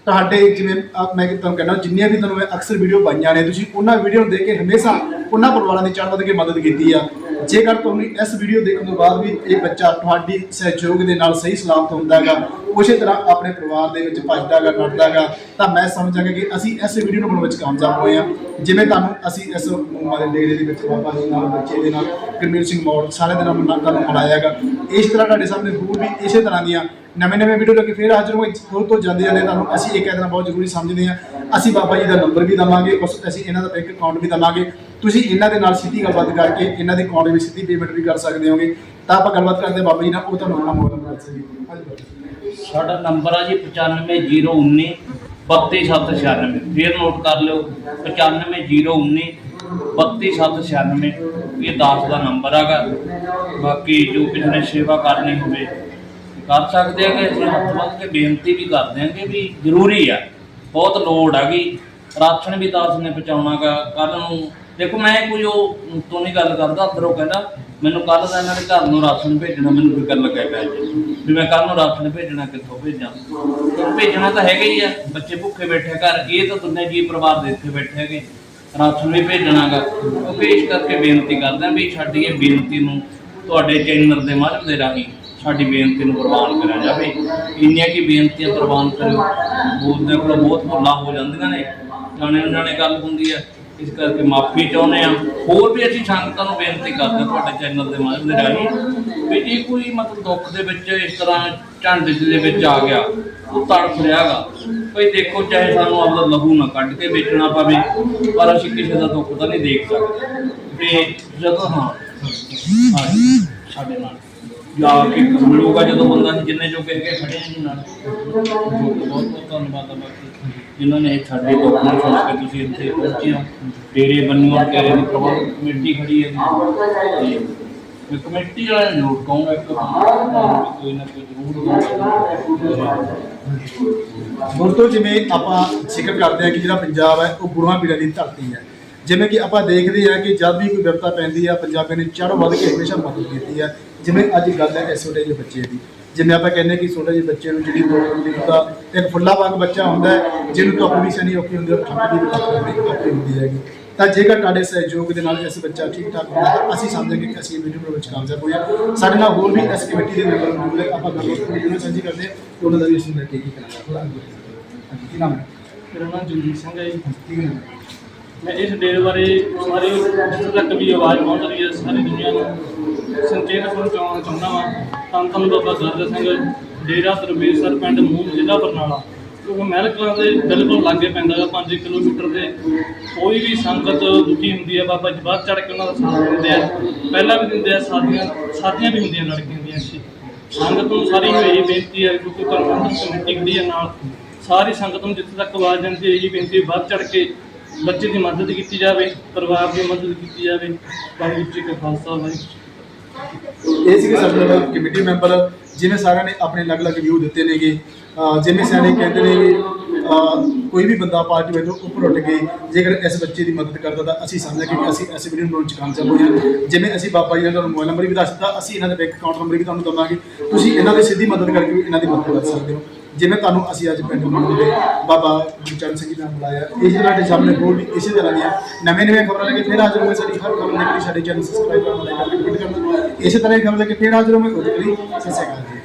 ਤੁਹਾਡੇ ਜਿਵੇਂ, ਅਹ, ਮੈਂ ਤੁਹਾਨੂੰ ਕਹਿੰਦਾ, ਜਿੰਨੀਆਂ ਵੀ ਤੁਹਾਨੂੰ ਮੈਂ ਅਕਸਰ ਵੀਡੀਓ ਪਾਈਆਂ ਨੇ, ਤੁਸੀਂ ਉਹਨਾਂ ਵੀਡੀਓ ਨੂੰ ਦੇਖ ਕੇ ਹਮੇਸ਼ਾ ਉਹਨਾਂ ਪਰਿਵਾਰਾਂ ਦੀ ਚੜ੍ਹ ਵੱਧ ਕੇ ਮਦਦ ਕੀਤੀ ਆ। ਜੇਕਰ ਤੁਹਾਨੂੰ ਇਸ ਵੀਡੀਓ ਦੇਖਣ ਤੋਂ ਬਾਅਦ ਵੀ ਇਹ ਬੱਚਾ ਤੁਹਾਡੀ ਸਹਿਯੋਗ ਦੇ ਨਾਲ ਸਹੀ ਸਲਾਮਤ ਹੁੰਦਾ ਹੈਗਾ ਉਸੇ ਤਰ੍ਹਾਂ ਆਪਣੇ ਪਰਿਵਾਰ ਦੇ ਵਿੱਚ ਭੱਜਦਾਗਾ ਨੱਠਦਾਗਾ ਤਾਂ ਮੈਂ ਸਮਝਾਂਗਾ ਕਿ ਅਸੀਂ ਇਸ ਵੀਡੀਓ ਨੂੰ ਬਣਾਉਣ ਵਿੱਚ ਕਾਮਯਾਬ ਹੋਏ ਆ ਜਿਵੇਂ ਤੁਹਾਨੂੰ ਅਸੀਂ ਇਸ ਮਾਰੇ ਡੇਰੇ ਦੇ ਵਿੱਚ ਬਾਬਾ ਜੀ ਨਾਲ, ਬੱਚੇ ਦੇ ਨਾਲ, ਗੁਰਮੀਤ ਸਿੰਘ ਮੌੜ, ਸਾਰੇ ਦੇ ਨਾਲ ਤੁਹਾਨੂੰ ਮਿਲਾਇਆ ਹੈਗਾ ਇਸ ਤਰ੍ਹਾਂ ਤੁਹਾਡੇ ਸਾਹਮਣੇ ਹੋਰ ਵੀ ਇਸੇ ਤਰ੍ਹਾਂ ਦੀਆਂ ਨਵੇਂ ਨਵੇਂ ਵੀਡੀਓ ਲੈ ਕੇ ਫਿਰ ਹਾਜ਼ਰ ਹੋਏ, ਹੋਰ ਤੋਂ ਜਾਂਦੇ ਜਾਂਦੇ ਤੁਹਾਨੂੰ ਅਸੀਂ ਇਹ ਕਹਿ ਬਹੁਤ ਜ਼ਰੂਰੀ ਸਮਝਦੇ ਹਾਂ। ਅਸੀਂ ਬਾਬਾ ਜੀ ਦਾ ਨੰਬਰ ਵੀ ਦਵਾਂਗੇ, ਉਸ ਅਸੀਂ ਇਹਨਾਂ ਦਾ ਬੈਂਕ ਅਕਾਊਂਟ ਵੀ ਦਵਾਂਗੇ। ਤੁਸੀਂ ਇਹਨਾਂ ਦੇ ਨਾਲ ਸਿੱਧੀ ਗੱਲਬਾਤ ਕਰਕੇ ਇਹਨਾਂ ਦੇ ਅਕਾਊਂਟ ਵਿੱਚ ਸਿੱਧੀ ਪੇਮੈਂਟ ਵੀ ਕਰ ਸਕਦੇ ਹੋਗੇ। ਤਾਂ ਆਪਾਂ ਗੱਲਬਾਤ ਕਰਦੇ ਹਾਂ ਬਾਬਾ ਜੀ ਨਾਲ, ਉਹ ਤੁਹਾਨੂੰ ਆਪਣਾ ਮੋਬਾਈਲ ਨੰਬਰ ਦੱਸਣਗੇ ਹਾਂਜੀ ਸਾਡਾ ਨੰਬਰ ਆ ਜੀ 95019 32796 ਫੇਰ ਨੋਟ ਕਰ ਲਿਓ 95019 32796 ਇਹ ਦਾਸ ਦਾ ਨੰਬਰ ਹੈਗਾ। ਬਾਕੀ ਜੋ ਕਿਸੇ ਨੇ ਸੇਵਾ ਕਰਨੀ ਹੋਵੇ, ਕਰ ਸਕਦੇ ਆ ਕਿ ਅਸੀਂ। ਹੱਥ ਬੰਨ੍ਹ ਕੇ ਬੇਨਤੀ ਵੀ ਕਰਦੇ ਹਾਂ ਕਿ ਵੀ ਜ਼ਰੂਰੀ ਆ। ਬਹੁਤ ਲੋੜ ਹੈਗੀ। ਰਾਸ਼ਨ ਵੀ ਦਾਸ ਨੇ ਪਹੁੰਚਾਉਣਾਗਾ ਕੱਲ ਨੂੰ ਦੇਖੋ, ਮੈਂ ਕੋਈ ਉਹ ਤੋਂ ਨਹੀਂ ਗੱਲ ਕਰਦਾ, ਅੰਦਰੋਂ ਕਹਿੰਦਾ, ਮੈਨੂੰ ਕੱਲ ਦਾ ਇਹਨਾਂ ਦੇ ਘਰ ਨੂੰ ਰਾਸ਼ਨ ਭੇਜਣਾ, ਮੈਨੂੰ ਫਿਕਰ ਲੱਗਿਆ ਪਿਆ ਜੀ ਵੀ ਮੈਂ ਕੱਲ ਨੂੰ ਰਾਸ਼ਨ ਭੇਜਣਾ, ਕਿੱਥੋਂ ਭੇਜਾਂ? ਭੇਜਣਾ ਤਾਂ ਹੈਗਾ ਹੀ ਆ, ਬੱਚੇ ਭੁੱਖੇ ਬੈਠੇ ਘਰ, ਇਹ ਤਾਂ ਦੁਨੀਆ ਜੀ ਪਰਿਵਾਰ ਦੇ ਇੱਥੇ ਬੈਠੇ ਹੈਗੇ। ਰਾਸ਼ਨ ਵੀ ਭੇਜਣਾਗਾ। ਕਿਉਂਕਿ ਇਸ ਕਰਕੇ ਬੇਨਤੀ ਕਰਦਾ ਵੀ ਸਾਡੀ ਇਹ ਬੇਨਤੀ ਨੂੰ, ਤੁਹਾਡੇ ਚੈਨਲ ਦੇ ਮਾਧਿਅਮ ਦੇ ਰਾਹੀਂ ਸਾਡੀ ਬੇਨਤੀ ਨੂੰ ਪ੍ਰਵਾਨ ਕਰਿਆ ਜਾਵੇ। ਇੰਨੀਆਂ ਕੀ ਬੇਨਤੀਆਂ ਪ੍ਰਵਾਨ ਕਰਿਓ। ਬੋਲਦੇ ਕੋਲ ਬਹੁਤ ਮੁੱਲਾ ਹੋ ਜਾਂਦੀਆਂ ਨੇ। ਜਾਣੇ ਜਾਣੇ ਗੱਲ ਹੁੰਦੀ ਹੈ ਇਸ ਕਰਕੇ ਮਾਫੀ ਚਾਹੁੰਦੇ ਆ ਹੋਰ ਵੀ ਅਸੀਂ ਸੰਗਤਾਂ ਨੂੰ ਬੇਨਤੀ ਕਰਦੇ ਹਾਂ ਤੁਹਾਡੇ ਚੈਨਲ ਦੇ ਮਾਧਿਅਮ ਦੇ ਰਾਹੀਂ ਵੀ ਜੇ ਕੋਈ ਮਤਲਬ ਦੁੱਖ ਦੇ ਵਿੱਚ ਇਸ ਤਰ੍ਹਾਂ ਝੰਡ ਦੇ ਵਿੱਚ ਆ ਗਿਆ ਉਹ ਤੜਫ ਰਿਹਾਗਾ ਭਈ ਦੇਖੋ ਚਾਹੇ ਸਾਨੂੰ ਆਪਦਾ ਲਹੂ ਨਾ ਕੱਢ ਕੇ ਵੇਚਣਾ ਪਵੇ ਪਰ ਅਸੀਂ ਕਿਸੇ ਦਾ ਦੁੱਖ ਤਾਂ ਨਹੀਂ ਦੇਖ ਸਕਦੇ। ਤੇ ਜਦੋਂ ਹਾਂ ਹਾਂਜੀ, ਸਾਡੇ ਨਾਲ। ਜਾ ਕੇ ਮਿਲੂਗਾ ਜਦੋਂ ਬੰਦਾ ਅਸੀਂ ਜਿੰਨੇ ਜੋ ਕਹਿ ਕੇ ਖੜੇ ਹਾਂ ਜੀ ਨਾਲ। ਬਹੁਤ ਬਹੁਤ ਧੰਨਵਾਦ ਆ ਬਾਕੀ। ਜਿਨ੍ਹਾਂ ਨੇ ਸਾਡੇ ਦੁੱਖ ਨੂੰ ਸੁਣ ਕੇ ਤੁਸੀਂ ਇੱਥੇ ਪਹੁੰਚੇ ਹੋ। ਡੇਰੇ ਬੰਨੂ ਤੇਰੇ ਦੀ ਪ੍ਰਬੰਧ ਕਮੇਟੀ ਖੜੀ ਹੈ ਜੀ। ਤੇ ਕਮੇਟੀ ਵਾਲਿਆਂ ਨੂੰ ਨੋਟ ਕਹੂੰਗਾ ਇੱਕ ਕੋਈ ਨਾ ਕੋਈ ਜ਼ਰੂਰ ਦੋਸਤੋ ਜਿਵੇਂ ਆਪਾਂ ਜ਼ਿਕਰ ਕਰਦੇ ਹਾਂ ਕਿ ਜਿਹੜਾ ਪੰਜਾਬ ਹੈ, ਉਹ ਗੁਰੂਆਂ ਪੀੜਾਂ ਦੀ ਧਰਤੀ ਹੈ। ਜਿਵੇਂ ਕਿ ਆਪਾਂ ਦੇਖਦੇ ਹਾਂ ਕਿ ਜਦ ਵੀ ਕੋਈ ਵਿਪਤਾ ਪੈਂਦੀ ਆ ਪੰਜਾਬੀਆਂ ਨੇ ਚੜ੍ਹ ਵੱਧ ਕੇ ਹਮੇਸ਼ਾ ਮਦਦ ਕੀਤੀ ਹੈ। ਜਿਵੇਂ ਅੱਜ ਗੱਲ ਹੈ ਇਸ ਛੋਟੇ ਜਿਹੇ ਬੱਚੇ ਦੀ ਜਿਵੇਂ ਆਪਾਂ ਕਹਿੰਦੇ ਕਿ ਛੋਟੇ ਜਿਹੇ ਬੱਚੇ ਨੂੰ ਜਿਹੜੀ ਹੁੰਦਾ ਇੱਕ ਫੁੱਲਾ ਵਾਂਗ ਬੱਚਾ ਹੁੰਦਾ ਹੈ ਜਿਹਨੂੰ ਧੁੱਪ ਵੀ ਸਨੀ ਔਖੀ ਹੁੰਦੀ ਹੈ ਠੰਡ ਦੀ ਔਖੀ ਹੁੰਦੀ ਹੈਗੀ। ਤਾਂ ਜੇਕਰ ਤੁਹਾਡੇ ਸਹਿਯੋਗ ਦੇ ਨਾਲ ਅਸੀਂ ਬੱਚਾ ਠੀਕ ਠਾਕ ਹੁੰਦਾ ਤਾਂ ਅਸੀਂ ਸਮਝਾਂਗੇ ਕਿ ਅਸੀਂ ਵੀਡੀਓ ਦੇ ਵਿੱਚ ਕਾਮਯਾਬ ਹੋਏ ਹਾਂ। ਸਾਡੇ ਨਾਲ ਹੋਰ ਵੀ ਇਸ ਕਮੇਟੀ ਦੇ ਮੈਂਬਰ ਮੌਜੂਦ ਹੈ ਆਪਾਂ ਗੱਲ ਵੀਡੀਓ ਨੂੰ ਸਾਂਝੀ ਕਰਦੇ ਹਾਂ ਉਹਨਾਂ ਦਾ ਵੀ ਅਸੀਂ ਲੈ ਕੇ ਕੀ ਕਰਾਂਗੇ ਥੋੜਾ ਹਾਂਜੀ ਕੀ ਨਾਮ ਹੈ? ਮੇਰਾ ਨਾਮ ਜਗਜੀਤ ਸਿੰਘ ਹੈ ਜੀ। ਮੈਂ ਇਸ ਡੇਰੇ ਬਾਰੇ ਸਾਰੇ ਤੱਕ ਵੀ ਆਵਾਜ਼ ਪਹੁੰਚ ਰਹੀ ਹੈ ਸਾਰੀ ਦੁਨੀਆ ਨੂੰ ਸੰਚੇਤ ਪਹੁੰਚਾਉਣਾ ਚਾਹੁੰਦਾ ਵਾਂ ਧੰਨ ਧੰਨ ਬਾਬਾ ਸਰਦਾ ਸਿੰਘ, ਡੇਰਾ ਦਰਬੇਸਰ ਪਿੰਡ ਮੂੰਹ ਜ਼ਿਲ੍ਹਾ ਬਰਨਾਲਾ। ਉਹ ਮਹਿਲ ਕਲਾਂ ਦੇ ਬਿਲਕੁਲ ਲਾਗੇ ਪੈਂਦਾ ਹੈ 5 ਕਿਲੋਮੀਟਰ ਦੇ। ਕੋਈ ਵੀ ਸੰਗਤ ਦੁਖੀ ਹੁੰਦੀ ਹੈ, ਬਾਬਾ ਜੀ ਬਾਅਦ ਚੜ ਕੇ ਉਹਨਾਂ ਦਾ ਸਾਥ ਦਿੰਦੇ ਆ। ਪਹਿਲਾਂ ਵੀ ਦਿੰਦੇ ਆ, ਸਾਥੀਆਂ ਸਾਥੀਆਂ ਵੀ ਹੁੰਦੀਆਂ ਲੜਕੀਆਂ ਦੀਆਂ ਸੀ। ਸੰਗਤ ਨੂੰ ਸਾਰੀ ਨੂੰ ਇਹੀ ਬੇਨਤੀ ਹੈ ਕਿਉਂਕਿ ਪ੍ਰਬੰਧਕ ਕਮੇਟੀ ਖੜੀ ਹੈ ਨਾਲ। ਸਾਰੀ ਸੰਗਤ ਨੂੰ ਜਿੱਥੇ ਤੱਕ ਆਵਾਜ਼ ਜਾਂਦੀ ਹੈ, ਇਹੀ ਬੇਨਤੀ ਵੱਧ ਚੜ ਕੇ ਬੱਚੇ ਦੀ ਮਦਦ ਕੀਤੀ ਜਾਵੇ, ਪਰਿਵਾਰ ਦੀ ਮਦਦ ਕੀਤੀ ਜਾਵੇ। ਵਾਹਿਗੁਰੂ ਜੀ ਕਾ ਖਾਲਸਾ, ਵਾਹਿਗੁਰੂ ਇਹ ਸੀਗੇ ਸਾਡੇ ਨਾਲ ਕਮੇਟੀ ਮੈਂਬਰ, ਜਿਵੇਂ ਸਾਰਿਆਂ ਨੇ ਆਪਣੇ ਅਲੱਗ-ਅਲੱਗ ਵਿਊ ਦਿੱਤੇ ਨੇਗੇ। ਜਿਵੇਂ ਸਿਆਣੇ ਕਹਿੰਦੇ ਨੇ ਕਿ ਕੋਈ ਵੀ ਬੰਦਾ ਪਾਰਟੀ ਵੱਲੋਂ ਉੱਪਰ ਉੱਠ ਕੇ ਜੇਕਰ ਇਸ ਬੱਚੇ ਦੀ ਮਦਦ ਕਰਦਾ ਤਾਂ ਅਸੀਂ ਸਮਝਾਂਗੇ ਕਿ ਅਸੀਂ ਇਸ ਵੀਡੀਓ ਨੂੰ ਬਣਾਉਣ ਚ ਕਾਮਯਾਬ ਹੋਏ ਹਾਂ। ਜਿਵੇਂ ਅਸੀਂ ਬਾਬਾ ਜੀ ਨੇ ਤੁਹਾਨੂੰ ਮੋਬਾਈਲ ਨੰਬਰ ਵੀ ਦੱਸ ਦਿੱਤਾ, ਅਸੀਂ ਇਹਨਾਂ ਦੇ ਬੈਂਕ ਅਕਾਊਂਟ ਨੰਬਰ ਵੀ ਤੁਹਾਨੂੰ ਦਵਾਂਗੇ। ਤੁਸੀਂ ਇਹਨਾਂ ਦੇ ਸਿੱਧੀ ਮਦਦ ਕਰਕੇ ਵੀ ਇਹਨਾਂ ਦੀ ਮਦਦ ਕਰ ਸਕਦੇ ਹੋ। ਜਿਵੇਂ ਤੁਹਾਨੂੰ ਅਸੀਂ ਅੱਜ ਪਿੰਡ ਨੂੰ ਦੇ ਬਾਬਾ ਗੁਰਚਰਨ ਸਿੰਘ ਜੀ ਨਾਲ ਬੁਲਾਇਆ ਇਹ ਤੁਹਾਡੇ ਸਾਹਮਣੇ ਹੋਰ ਵੀ ਇਸੇ ਤਰ੍ਹਾਂ ਦੀਆਂ ਨਵੇਂ ਨਵੇਂ ਖਬਰਾਂ ਲੈ ਕੇ ਫਿਰ ਹਾਜ਼ਰ ਹੋਵੇ ਸਾਡੀ ਹਰ ਖਬਰ ਲੈ ਕੇ ਸਾਡੇ ਚੈਨਲ ਸਬਸਕ੍ਰਾਈਬ ਕਰਨਾ ਲਾਈਕ ਕਮੈਂਟ ਕਰਨਾ। ਇਸੇ ਤਰ੍ਹਾਂ ਦੀ ਖਬਰ ਲੈ ਕੇ ਫਿਰ ਹਾਜ਼ਰ ਹੋਵੇ ਉਹਦੇ ਲਈ ਸਤਿ ਸ਼੍ਰੀ ਅਕਾਲ ਜੀ।